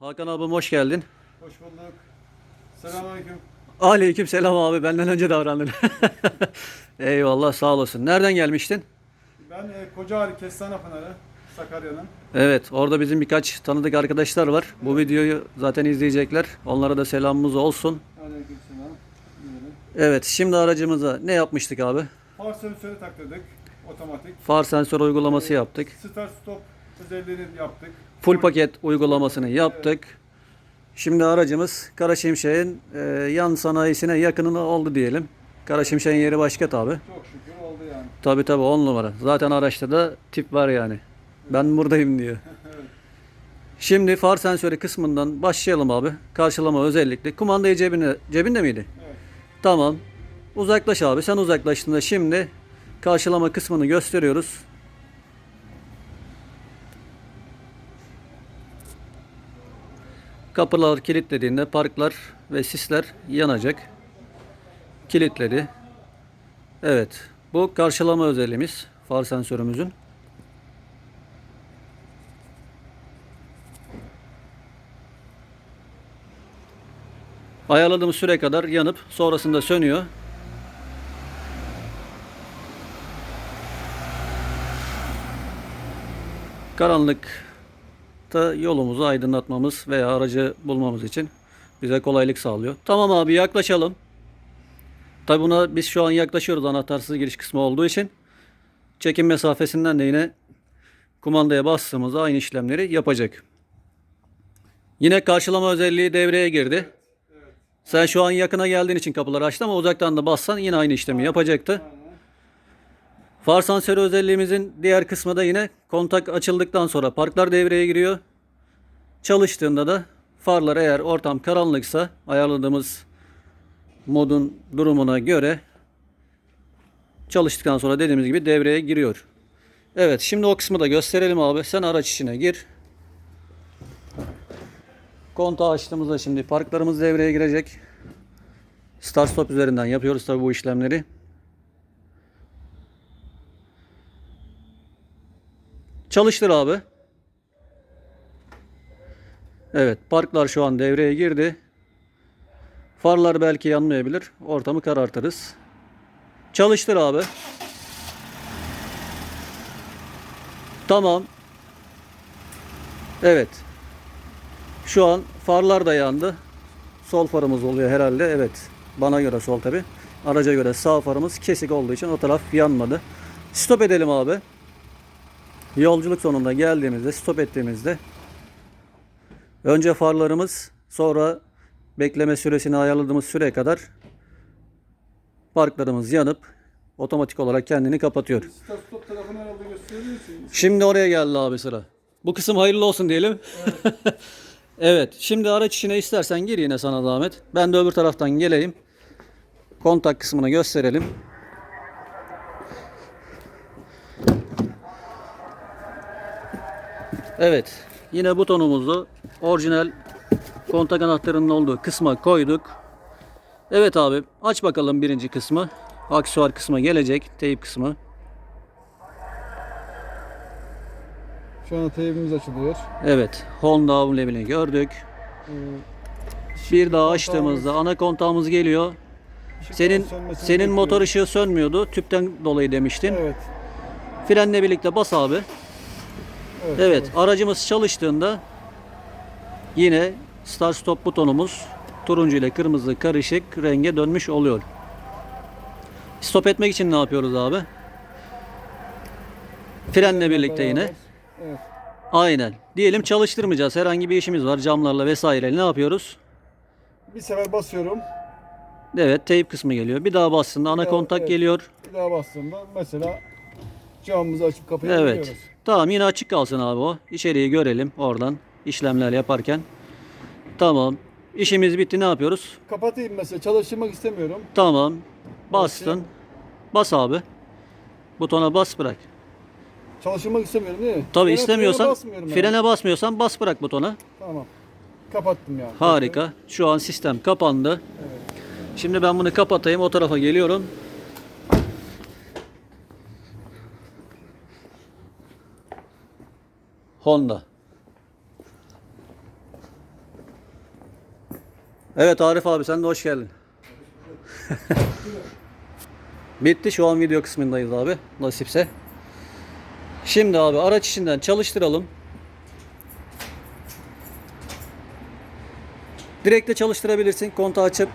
Hakan abim hoş geldin. Hoş bulduk. Selamünaleyküm. Aleyküm selam abi benden önce davrandın. Eyvallah sağ olasın. Nereden gelmiştin? Ben e, Kocaeli Kestane Pınarı, Sakarya'nın. Evet orada bizim birkaç tanıdık arkadaşlar var. Bu videoyu zaten izleyecekler. Onlara da selamımız olsun. Aleykümselam. Buyurun. Evet şimdi aracımıza ne yapmıştık abi? Far sensörü taktırdık. Otomatik. Far sensör uygulaması yaptık. Start stop özelliğini yaptık. Full paket uygulamasını yaptık. Şimdi aracımız Kara Şimşek'in e, yan sanayisine yakınını oldu diyelim. Kara Şimşek'in yeri başka tabi. Çok şükür oldu yani. Tabi tabi 10 numara. Zaten araçta da tip var yani. Ben buradayım diyor. Şimdi far sensörü kısmından başlayalım abi. Karşılama özellikle. Kumandayı cebine, cebinde miydi? Evet. Tamam. Uzaklaş abi. Sen uzaklaştığında şimdi karşılama kısmını gösteriyoruz. Kapılar kilitlediğinde parklar ve sisler yanacak. Kilitledi. Evet. Bu karşılama özelliğimiz far sensörümüzün. Ayarladığımız süre kadar yanıp sonrasında sönüyor. Karanlıkta yolumuzu aydınlatmamız veya aracı bulmamız için bize kolaylık sağlıyor. Tamam abi yaklaşalım. Tabi buna biz şu an yaklaşıyoruz anahtarsız giriş kısmı olduğu için. Çekim mesafesinden de yine kumandaya bastığımızda aynı işlemleri yapacak. Yine karşılama özelliği devreye girdi. Sen şu an yakına geldiğin için kapıları açtı ama uzaktan da bassan yine aynı işlemi yapacaktı. Far sensörü özelliğimizin diğer kısmı da yine kontak açıldıktan sonra parklar devreye giriyor. Çalıştığında da farlar eğer ortam karanlıksa ayarladığımız modun durumuna göre çalıştıktan sonra dediğimiz gibi devreye giriyor. Evet şimdi o kısmı da gösterelim abi. Sen araç içine gir. Kontağı açtığımızda şimdi parklarımız devreye girecek. Start stop üzerinden yapıyoruz tabi bu işlemleri. Çalıştır abi. Evet parklar şu an devreye girdi. Farlar belki yanmayabilir. Ortamı karartırız. Çalıştır abi. Tamam. Evet. Şu an farlar da yandı. Sol farımız oluyor herhalde. Evet. Bana göre sol tabi. Araca göre sağ farımız kesik olduğu için o taraf yanmadı. Stop edelim abi. Yolculuk sonunda geldiğimizde, stop ettiğimizde önce farlarımız, sonra bekleme süresini ayarladığımız süre kadar parklarımız yanıp otomatik olarak kendini kapatıyor. Stop herhalde? Şimdi oraya geldi abi sıra. Bu kısım hayırlı olsun diyelim. evet. Şimdi araç içine istersen gir yine sana zahmet. Ben de öbür taraftan geleyim. Kontak kısmını gösterelim. Evet. Yine butonumuzu orijinal kontak anahtarının olduğu kısma koyduk. Evet abi aç bakalım birinci kısmı. Aksesuar kısmı gelecek. Teyip kısmı. Şu an teybimiz açılıyor. Evet, Honda amblemini gördük. Bir daha açtığımızda ana kontağımız geliyor. Senin senin motor ışığı sönmüyordu. Tüpten dolayı demiştin. Evet. Frenle birlikte bas abi. Evet. Evet, aracımız çalıştığında yine start stop butonumuz turuncu ile kırmızı karışık renge dönmüş oluyor. Stop etmek için ne yapıyoruz abi? Frenle birlikte yine. Evet. Aynen. Diyelim çalıştırmayacağız. Herhangi bir işimiz var camlarla vesaire. Ne yapıyoruz? Bir sefer basıyorum. Evet teyp kısmı geliyor. Bir daha bastığında ana Evet, kontak evet. geliyor. Bir daha bastığımda mesela camımızı açıp Evet. kapayabiliyoruz. Tamam yine açık kalsın abi o. İçeriği görelim oradan işlemler yaparken. Tamam. İşimiz bitti ne yapıyoruz? Kapatayım mesela çalıştırmak istemiyorum. Tamam. Bastın. Bas abi. Butona bas bırak. Çalıştırmak istemiyorum değil mi? Tabi Frene- istemiyorsan frene basmıyorum yani. frene basmıyorsan bas bırak butona. Tamam. Kapattım yani. Harika. Şu an sistem kapandı. Şimdi ben bunu kapatayım. O tarafa geliyorum. Honda. Evet Arif abi sen de hoş geldin. Bitti şu an video kısmındayız abi nasipse. Şimdi abi araç içinden çalıştıralım. Direkt de çalıştırabilirsin. Kontağı açıp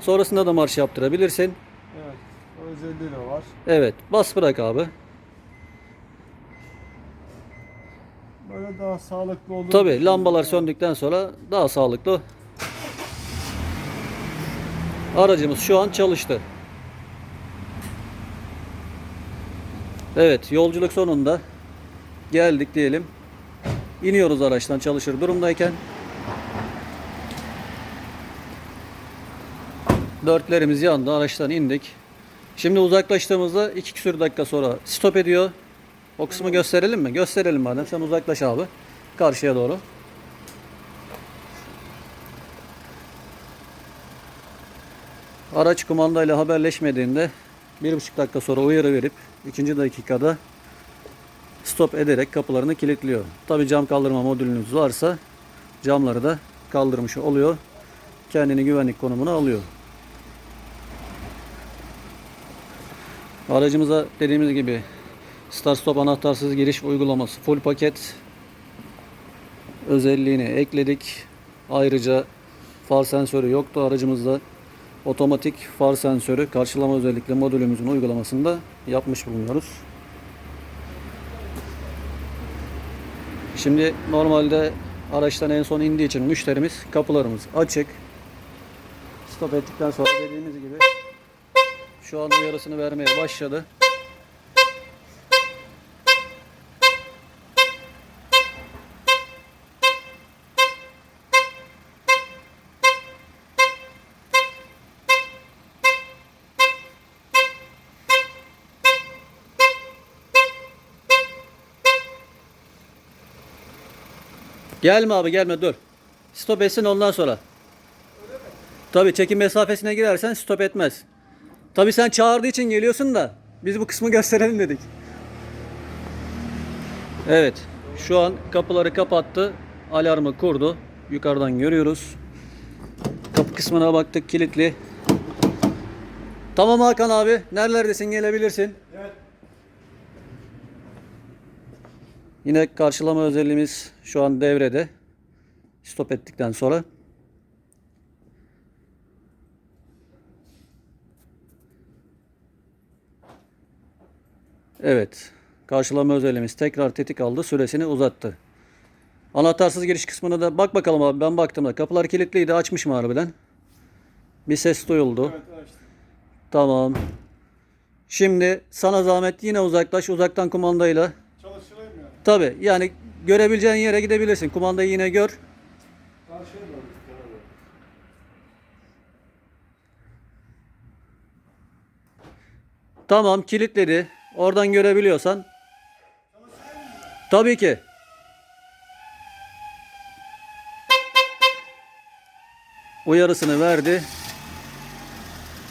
sonrasında da marş yaptırabilirsin. Evet. O özelliği de var. Evet bas bırak abi. Böyle daha sağlıklı olur. Tabi lambalar söndükten sonra daha sağlıklı. Aracımız şu an çalıştı. Evet yolculuk sonunda geldik diyelim. İniyoruz araçtan çalışır durumdayken. Dörtlerimiz yandı araçtan indik. Şimdi uzaklaştığımızda iki küsür dakika sonra stop ediyor. O kısmı gösterelim mi? Gösterelim madem. Sen uzaklaş abi. Karşıya doğru. Araç kumandayla haberleşmediğinde bir buçuk dakika sonra uyarı verip ikinci dakikada stop ederek kapılarını kilitliyor. Tabi cam kaldırma modülünüz varsa camları da kaldırmış oluyor. Kendini güvenlik konumuna alıyor. Aracımıza dediğimiz gibi Start Stop anahtarsız giriş uygulaması full paket özelliğini ekledik. Ayrıca far sensörü yoktu aracımızda. Otomatik far sensörü karşılama özellikle modülümüzün uygulamasında yapmış bulunuyoruz. Şimdi normalde araçtan en son indiği için müşterimiz kapılarımız açık. Stop ettikten sonra dediğimiz gibi şu an uyarısını vermeye başladı. Gelme abi gelme dur. Stop etsin ondan sonra. Tabi çekim mesafesine girersen stop etmez. Tabi sen çağırdığı için geliyorsun da biz bu kısmı gösterelim dedik. Evet. Şu an kapıları kapattı. Alarmı kurdu. Yukarıdan görüyoruz. Kapı kısmına baktık kilitli. Tamam Hakan abi. Nerelerdesin gelebilirsin. Yine karşılama özelliğimiz şu an devrede. Stop ettikten sonra. Evet. Karşılama özelliğimiz tekrar tetik aldı. Süresini uzattı. Anahtarsız giriş kısmına da bak bakalım abi. Ben baktım da kapılar kilitliydi. Açmış mı harbiden? Bir ses duyuldu. Evet açtım. Tamam. Şimdi sana zahmet yine uzaklaş. Uzaktan kumandayla. Tabi yani görebileceğin yere gidebilirsin. Kumandayı yine gör. Tamam kilitledi. Oradan görebiliyorsan. Tabii ki. Uyarısını verdi.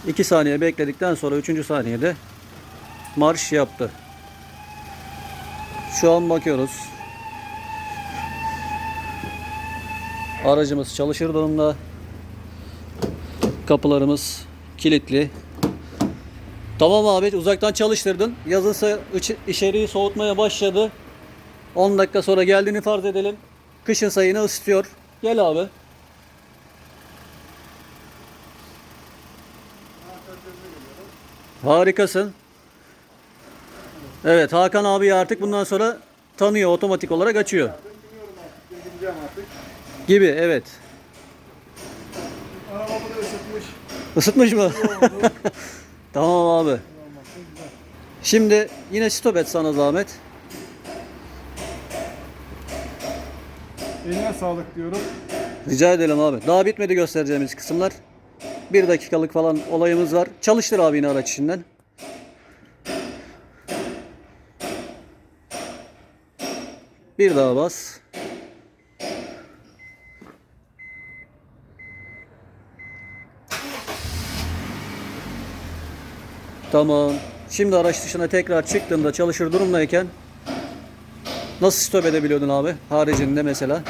2 saniye bekledikten sonra 3. saniyede marş yaptı. Şu an bakıyoruz. Aracımız çalışır durumda. Kapılarımız kilitli. Tamam abi uzaktan çalıştırdın. Yazınsa iç- içeriği soğutmaya başladı. 10 dakika sonra geldiğini farz edelim. Kışın sayını ısıtıyor. Gel abi. Harikasın. Evet Hakan abi artık bundan sonra tanıyor otomatik olarak açıyor. Ben biliyorum artık. Bilgileceğim artık. Gibi evet. Araba bunu ısıtmış. Isıtmış mı? Tamam abi. Şimdi yine stop et sana zahmet. Eline sağlık diyorum. Rica edelim abi. Daha bitmedi göstereceğimiz kısımlar. Bir dakikalık falan olayımız var. Çalıştır abi yine araç içinden. Bir daha bas. Tamam. Şimdi araç dışına tekrar çıktığında çalışır durumdayken nasıl stop edebiliyordun abi? Haricinde mesela.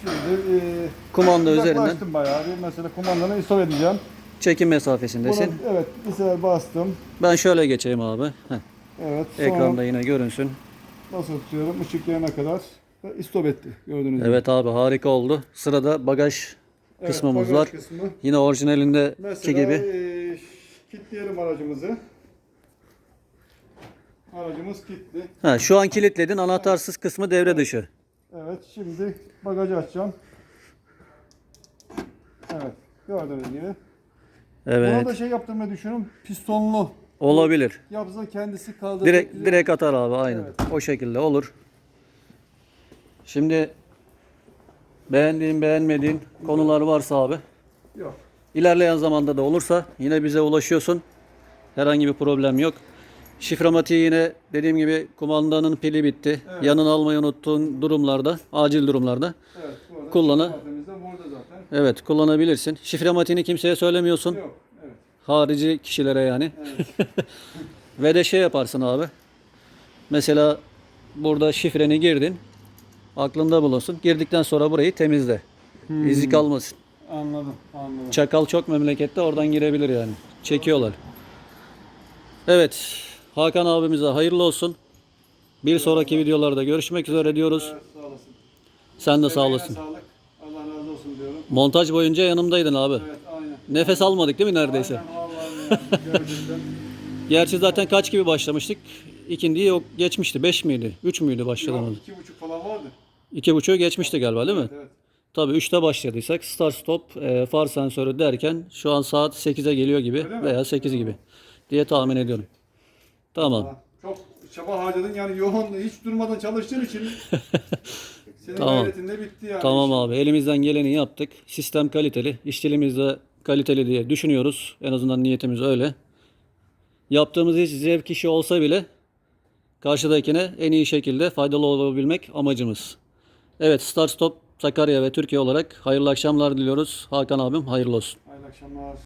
Şimdi e, Kumanda üzerinden bayağı bir. Mesela kumandanı istop edeceğim. çekim Bunu, mesafesindesin. evet bir sefer bastım. Ben şöyle geçeyim abi. Heh, Evet. Sonra Ekranda yine görünsün. Nasıl tutuyorum? Işık yanana kadar ve istop etti. Gördüğünüz gibi. Evet abi harika oldu. Sırada bagaj Evet, kısmımız bagaj var. Kısmı. Yine orijinalindeki Mesela gibi. e, kilitleyelim aracımızı. Aracımız kilitli. Ha, şu an kilitledin. Anahtarsız kısmı devre dışı. Evet şimdi bagajı açacağım. Evet gördüğünüz gibi. Buna Evet. da şey yaptırmayı düşünüyorum. Pistonlu. Olabilir. Yapsa kendisi kaldıracak. Direkt direkt atar abi aynen. Evet. O şekilde olur. Şimdi beğendiğin beğenmediğin konular varsa abi Yok. ilerleyen zamanda da olursa yine bize ulaşıyorsun. Herhangi bir problem yok. Şiframatiği yine dediğim gibi kumandanın pili bitti. Evet. Yanına almayı unuttuğun durumlarda, acil durumlarda Evet. Kullanı- evet kullanabilirsin. Şiframatiğini kimseye söylemiyorsun. Yok. Harici kişilere yani. Evet. Ve de şey yaparsın abi. Mesela burada şifreni girdin. Aklında bulunsun. Girdikten sonra burayı temizle. İzi kalmasın. anladım. Anladım. Çakal çok memlekette oradan girebilir yani. Çekiyorlar. Evet. Hakan abimize hayırlı olsun. Bir sonraki videolarda görüşmek üzere diyoruz. Evet, sağ olasın. Sen de sağ olasın. Sağlık. Allah razı olsun diyorum. Montaj boyunca yanımdaydın abi. Evet. Nefes almadık değil mi neredeyse? Aynen. Gerçi zaten kaç gibi başlamıştık? İkindiyi yok geçmişti. 5 miydi? 3 müydü başladığımız? iki buçuk falan vardı. 2.5'u geçmişti galiba değil mi? Evet. Tabii 3'te başladıysak start stop e, far sensörü derken şu an saat 8'e geliyor gibi Öyle mi? veya 8 gibi diye tahmin ediyorum. Tamam. Çok çaba harcadın yani yoğun hiç durmadan çalıştığın için senin Tamam. gayretin de bitti yani. Tamam abi elimizden geleni yaptık. Sistem kaliteli, işçiliğimiz de kaliteli diye düşünüyoruz. En azından niyetimiz öyle. Yaptığımız iş zevk işi olsa bile karşıdakine en iyi şekilde faydalı olabilmek amacımız. Evet Start Stop Sakarya ve Türkiye olarak hayırlı akşamlar diliyoruz. Hakan abim hayırlı olsun. Hayırlı akşamlar.